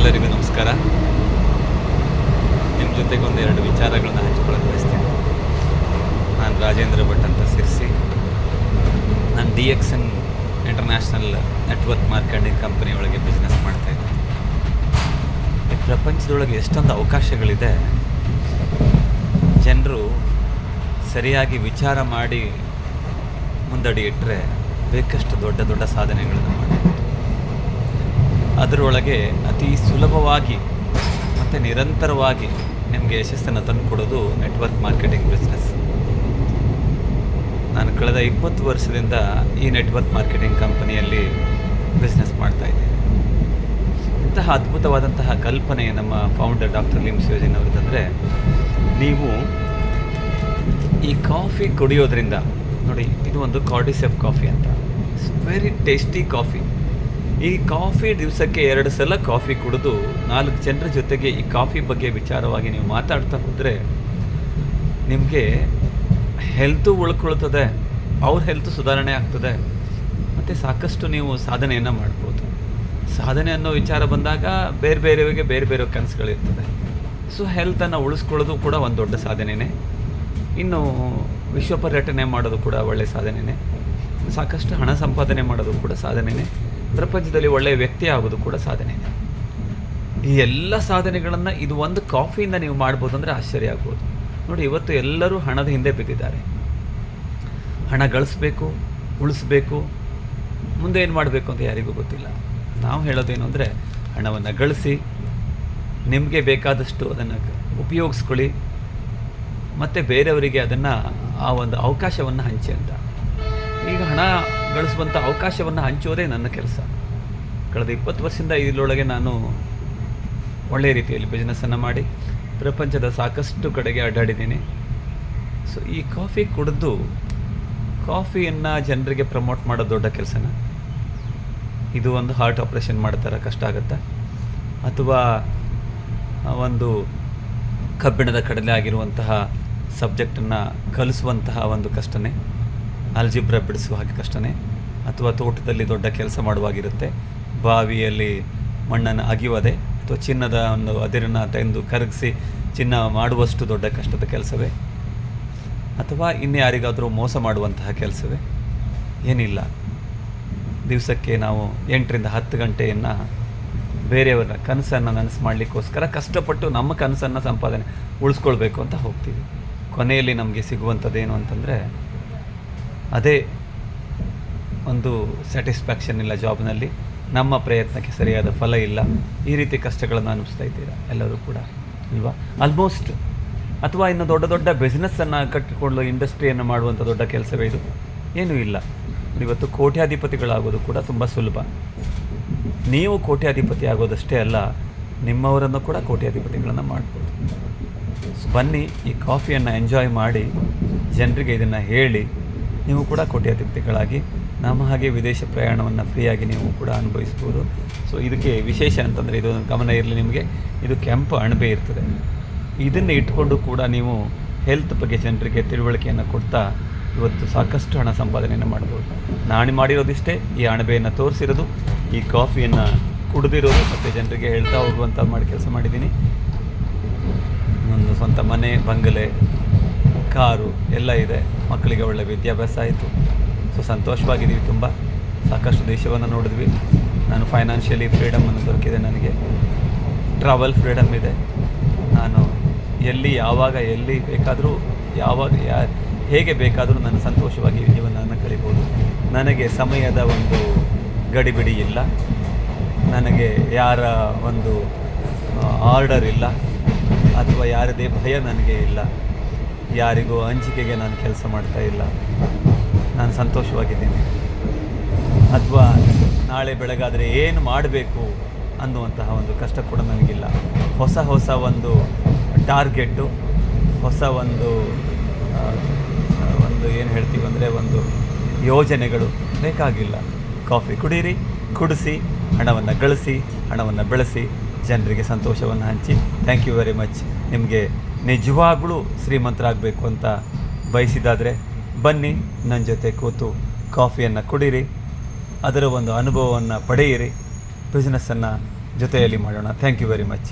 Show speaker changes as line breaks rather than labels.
ಎಲ್ಲರಿಗೂ ನಮಸ್ಕಾರ. ನಿಮ್ಮ ಜೊತೆಗೆ ಒಂದೆರಡು ವಿಚಾರಗಳನ್ನ ಹಂಚ್ಕೊಳ್ಳೋಕೆ ಬಯಸ್ತೀನಿ. ನಾನು ರಾಜೇಂದ್ರ ಭಟ್ ಅಂತ ಸೇರಿಸಿ. ನಾನು D X N international network marketing company ಒಳಗೆ ಬಿಸ್ನೆಸ್ ಮಾಡ್ತಾಯಿದ್ದೀನಿ ಈ ಪ್ರಪಂಚದೊಳಗೆ ಎಷ್ಟೊಂದು ಅವಕಾಶಗಳಿದೆ. ಜನರು ಸರಿಯಾಗಿ ವಿಚಾರ ಮಾಡಿ ಮುಂದಡಿ ಇಟ್ಟರೆ ಬೇಕಷ್ಟು ದೊಡ್ಡ ದೊಡ್ಡ ಸಾಧನೆಗಳನ್ನು ಮಾಡ್ಬೋದು. ಅದರೊಳಗೆ ಅತಿ ಸುಲಭವಾಗಿ ಮತ್ತು ನಿರಂತರವಾಗಿ ನಿಮಗೆ ಯಶಸ್ಸನ್ನು ತಂದುಕೊಡೋದು ನೆಟ್ವರ್ಕ್ ಮಾರ್ಕೆಟಿಂಗ್ ಬಿಸ್ನೆಸ್. ನಾನು ಕಳೆದ ಇಪ್ಪತ್ತು ವರ್ಷದಿಂದ ಈ ನೆಟ್ವರ್ಕ್ ಮಾರ್ಕೆಟಿಂಗ್ ಕಂಪನಿಯಲ್ಲಿ ಬಿಸ್ನೆಸ್ ಮಾಡ್ತಾಯಿದ್ದೇನೆ ಇಂತಹ ಅದ್ಭುತವಾದಂತಹ ಕಲ್ಪನೆ ನಮ್ಮ founder doctor Lim Siow Jin ಅವರದಂದರೆ ನೀವು ಈ ಕಾಫಿ ಕುಡಿಯೋದ್ರಿಂದ ನೋಡಿ, ಇದು ಒಂದು ಕಾರ್ಡಿಸೆಫ್ ಕಾಫಿ ಅಂತ. ಇಟ್ಸ್ ವೆರಿ ಟೇಸ್ಟಿ ಕಾಫಿ ಈ ಕಾಫಿ ದಿವಸಕ್ಕೆ ಎರಡು ಸಲ ಕಾಫಿ ಕುಡಿದು ನಾಲ್ಕು ಜನರ ಜೊತೆಗೆ ಈ ಕಾಫಿ ಬಗ್ಗೆ ವಿಚಾರವಾಗಿ ನೀವು ಮಾತಾಡ್ತಾ ಹೋದರೆ ನಿಮಗೆ ಹೆಲ್ತು ಉಳ್ಕೊಳ್ತದೆ, ಅವ್ರ ಹೆಲ್ತ್ ಸುಧಾರಣೆ ಆಗ್ತದೆ. ಮತ್ತು ಸಾಕಷ್ಟು ನೀವು ಸಾಧನೆಯನ್ನು ಮಾಡ್ಬೋದು. ಸಾಧನೆ ಅನ್ನೋ ವಿಚಾರ ಬಂದಾಗ ಬೇರೆ ಬೇರೆಯವರಿಗೆ ಬೇರೆ ಬೇರೆ ಕನಸುಗಳಿರ್ತದೆ ಸೊ ಹೆಲ್ತನ್ನು ಉಳಿಸ್ಕೊಳ್ಳೋದು ಕೂಡ ಒಂದು ದೊಡ್ಡ ಸಾಧನೆಯೇ ಇನ್ನು ವಿಶ್ವ ಪರ್ಯಟನೆ ಮಾಡೋದು ಕೂಡ ಒಳ್ಳೆಯ ಸಾಧನೆಯೇ ಸಾಕಷ್ಟು ಹಣ ಸಂಪಾದನೆ ಮಾಡೋದು ಕೂಡ ಸಾಧನೆಯೇ ಪ್ರಪಂಚದಲ್ಲಿ ಒಳ್ಳೆಯ ವ್ಯಕ್ತಿ ಆಗೋದು ಕೂಡ ಸಾಧನೆ. ಈ ಎಲ್ಲ ಸಾಧನೆಗಳನ್ನು ಇದು ಒಂದು ಕಾಫಿಯಿಂದ ನೀವು ಮಾಡ್ಬೋದು ಅಂದರೆ ಆಶ್ಚರ್ಯ ಆಗ್ಬೋದು. ನೋಡಿ, ಇವತ್ತು ಎಲ್ಲರೂ ಹಣದ ಹಿಂದೆ ಬಿದ್ದಿದ್ದಾರೆ. ಹಣ ಗಳಿಸ್ಬೇಕು, ಉಳಿಸ್ಬೇಕು, ಮುಂದೆ ಏನು ಮಾಡಬೇಕು ಅಂತ ಯಾರಿಗೂ ಗೊತ್ತಿಲ್ಲ. ನಾವು ಹೇಳೋದೇನು ಅಂದರೆ, ಹಣವನ್ನು ಗಳಿಸಿ, ನಿಮಗೆ ಬೇಕಾದಷ್ಟು ಅದನ್ನು ಉಪಯೋಗಿಸ್ಕೊಳ್ಳಿ, ಮತ್ತು ಬೇರೆಯವರಿಗೆ ಅದನ್ನು ಆ ಒಂದು ಅವಕಾಶವನ್ನು ಹಂಚಿ ಅಂತ. ಈಗ ಹಣ ಗಳಿಸುವಂಥ ಅವಕಾಶವನ್ನು ಹಂಚುವುದೇ ನನ್ನ ಕೆಲಸ. ಕಳೆದ ಇಪ್ಪತ್ತು ವರ್ಷದಿಂದ ಇದರೊಳಗೆ ನಾನು ಒಳ್ಳೆಯ ರೀತಿಯಲ್ಲಿ ಬಿಸ್ನೆಸ್ಸನ್ನು ಮಾಡಿ ಪ್ರಪಂಚದ ಸಾಕಷ್ಟು ಕಡೆಗೆ ಅಡ್ಡಾಡಿದ್ದೀನಿ. ಸೊ ಈ ಕಾಫಿ ಕುಡಿದು ಕಾಫಿಯನ್ನು ಜನರಿಗೆ ಪ್ರಮೋಟ್ ಮಾಡೋ ದೊಡ್ಡ ಕೆಲಸನ. ಇದು ಒಂದು ಹಾರ್ಟ್ ಆಪ್ರೇಷನ್ ಮಾಡ್ತಾರೆ ಕಷ್ಟ ಆಗುತ್ತೆ? ಅಥವಾ ಒಂದು ಕಬ್ಬಿಣದ ಕಡಲೆ ಆಗಿರುವಂತಹ ಸಬ್ಜೆಕ್ಟನ್ನು ಕಲಿಸುವಂತಹ ಒಂದು ಕಷ್ಟನೇ? ಅಲ್ಜಿಬ್ರ ಬಿಡಿಸುವ ಹಾಗೆ ಕಷ್ಟನೇ. ಅಥವಾ ತೋಟದಲ್ಲಿ ದೊಡ್ಡ ಕೆಲಸ ಮಾಡುವಾಗಿರುತ್ತೆ. ಬಾವಿಯಲ್ಲಿ ಮಣ್ಣನ್ನು ಅಗಿಯುವುದೇ ಅಥವಾ ಚಿನ್ನದ ಒಂದು ಅದಿರನ್ನು ತೆಗೆದು ಕರಗಿಸಿ ಚಿನ್ನ ಮಾಡುವಷ್ಟು ದೊಡ್ಡ ಕಷ್ಟದ ಕೆಲಸವೇ? ಅಥವಾ ಇನ್ಯಾರಿಗಾದರೂ ಮೋಸ ಮಾಡುವಂತಹ ಕೆಲಸವೇ? ಏನಿಲ್ಲ. ದಿವಸಕ್ಕೆ ನಾವು ಎಂಟರಿಂದ ಹತ್ತು ಗಂಟೆಯನ್ನು ಬೇರೆಯವರ ಕನಸನ್ನು ನನಸು ಮಾಡಲಿಕ್ಕೋಸ್ಕರ ಕಷ್ಟಪಟ್ಟು ನಮ್ಮ ಕನಸನ್ನು ಸಂಪಾದನೆ ಉಳಿಸ್ಕೊಳ್ಬೇಕು ಅಂತ ಹೋಗ್ತೀವಿ. ಕೊನೆಯಲ್ಲಿ ನಮಗೆ ಸಿಗುವಂಥದ್ದೇನು ಅಂತಂದರೆ ಅದೇ ಒಂದು ಸ್ಯಾಟಿಸ್ಫ್ಯಾಕ್ಷನ್ ಇಲ್ಲ ಜಾಬ್ನಲ್ಲಿ ನಮ್ಮ ಪ್ರಯತ್ನಕ್ಕೆ ಸರಿಯಾದ ಫಲ ಇಲ್ಲ. ಈ ರೀತಿ ಕಷ್ಟಗಳನ್ನು ಅನಿಸ್ತಾ ಇದ್ದೀರಾ? ಎಲ್ಲರೂ ಕೂಡ, ಅಲ್ವಾ? ಆಲ್ಮೋಸ್ಟ್ ಅಥವಾ ಇನ್ನು ದೊಡ್ಡ ದೊಡ್ಡ ಬಿಸ್ನೆಸ್ಸನ್ನು ಕಟ್ಟಿಕೊಳ್ಳೋ ಇಂಡಸ್ಟ್ರಿಯನ್ನು ಮಾಡುವಂಥ ದೊಡ್ಡ ಕೆಲಸವೇ ಇದು? ಏನೂ ಇಲ್ಲ. ಇವತ್ತು ಕೋಟ್ಯಾಧಿಪತಿಗಳಾಗೋದು ಕೂಡ ತುಂಬ ಸುಲಭ. ನೀವು ಕೋಟ್ಯಾಧಿಪತಿ ಆಗೋದಷ್ಟೇ ಅಲ್ಲ, ನಿಮ್ಮವರನ್ನು ಕೂಡ ಕೋಟ್ಯಾಧಿಪತಿಗಳನ್ನು ಮಾಡ್ಬೋದು. ಬನ್ನಿ, ಈ ಕಾಫಿಯನ್ನು ಎಂಜಾಯ್ ಮಾಡಿ, ಜನರಿಗೆ ಇದನ್ನು ಹೇಳಿ ನೀವು ಕೂಡ ಕೋಟ್ಯಾತಿಥಿಗಳಾಗಿ ನಮ್ಮ ಹಾಗೆ ವಿದೇಶ ಪ್ರಯಾಣವನ್ನು ಫ್ರೀಯಾಗಿ ನೀವು ಕೂಡ ಅನುಭವಿಸ್ಬೋದು. ಸೊ ಇದಕ್ಕೆ ವಿಶೇಷ ಅಂತಂದರೆ ಇದು ಗಮನ ಇರಲಿ ನಿಮಗೆ. ಇದು ಕೆಂಪು ಅಣಬೆ ಇರ್ತದೆ. ಇದನ್ನು ಇಟ್ಕೊಂಡು ಕೂಡ ನೀವು ಹೆಲ್ತ್ ಬಗ್ಗೆ ಜನರಿಗೆ ತಿಳುವಳಿಕೆಯನ್ನು ಕೊಡ್ತಾ ಇವತ್ತು ಸಾಕಷ್ಟು ಹಣ ಸಂಪಾದನೆಯನ್ನು ಮಾಡ್ಬೋದು. ನಾನು ಮಾಡಿರೋದಿಷ್ಟೇ, ಈ ಅಣಬೆಯನ್ನು ತೋರಿಸಿರೋದು, ಈ ಕಾಫಿಯನ್ನು ಕುಡಿದಿರೋದು ಮತ್ತು ಜನರಿಗೆ ಹೇಳ್ತಾ ಹೋಗುವಂಥ ಮಾಡಿ ಕೆಲಸ ಮಾಡಿದ್ದೀನಿ. ಒಂದು ಸ್ವಂತ ಮನೆ, ಬಂಗಲೆ ಕಾರು ಎಲ್ಲ ಇದೆ. ಮಕ್ಕಳಿಗೆ ಒಳ್ಳೆ ವಿದ್ಯಾಭ್ಯಾಸ ಆಯಿತು. ಸೊ ಸಂತೋಷವಾಗಿದ್ದೀವಿ ತುಂಬ. ಸಾಕಷ್ಟು ದೇಶವನ್ನು ನೋಡಿದ್ವಿ. ನಾನು ಫೈನಾನ್ಷಿಯಲಿ ಫ್ರೀಡಮನ್ನು ದೊರಕಿದೆ ನನಗೆ. ಟ್ರಾವೆಲ್ ಫ್ರೀಡಮ್ ಇದೆ. ನಾನು ಎಲ್ಲಿ, ಯಾವಾಗ, ಎಲ್ಲಿ ಬೇಕಾದರೂ, ಯಾವಾಗ, ಯಾ, ಹೇಗೆ ಬೇಕಾದರೂ ನಾನು ಸಂತೋಷವಾಗಿ ಜೀವನವನ್ನು ಕಳಿಬೋದು. ನನಗೆ ಸಮಯದ ಒಂದು ಗಡಿಬಿಡಿ ಇಲ್ಲ. ನನಗೆ ಯಾರ ಒಂದು ಆರ್ಡರ್ ಇಲ್ಲ. ಅಥವಾ ಯಾರದೇ ಭಯ ನನಗೆ ಇಲ್ಲ. ಯಾರಿಗೂ ಹಂಚಿಕೆಗೆ ನಾನು ಕೆಲಸ ಮಾಡ್ತಾ ಇಲ್ಲ. ನಾನು ಸಂತೋಷವಾಗಿದ್ದೀನಿ. ಅಥವಾ ನಾಳೆ ಬೆಳಗಾದರೆ ಏನು ಮಾಡಬೇಕು ಅನ್ನುವಂತಹ ಒಂದು ಕಷ್ಟ ಕೂಡ ನನಗಿಲ್ಲ. ಹೊಸ ಹೊಸ ಒಂದು ಟಾರ್ಗೆಟ್ಟು, ಹೊಸ ಒಂದು ಒಂದು ಏನು ಹೇಳ್ತೀವಿ ಅಂದರೆ ಒಂದು ಯೋಜನೆಗಳು ಬೇಕಾಗಿಲ್ಲ. ಕಾಫಿ ಕುಡೀರಿ, ಕುಡಿಸಿ, ಹಣವನ್ನು ಗಳಿಸಿ, ಹಣವನ್ನು ಬೆಳೆಸಿ, ಜನರಿಗೆ ಸಂತೋಷವನ್ನು ಹಂಚಿ. Thank you very much. ನಿಮಗೆ ನಿಜವಾಗ್ಲೂ ಶ್ರೀಮಂತರಾಗಬೇಕು ಅಂತ ಬಯಸಿದಾದರೆ ಬನ್ನಿ ನನ್ನ ಜೊತೆ ಕೂತು ಕಾಫಿಯನ್ನು ಕುಡೀರಿ, ಅದರ ಒಂದು ಅನುಭವವನ್ನು ಪಡೆಯಿರಿ ಬಿಸ್ನೆಸ್ಸನ್ನು ಜೊತೆಯಲ್ಲಿ ಮಾಡೋಣ. Thank you very much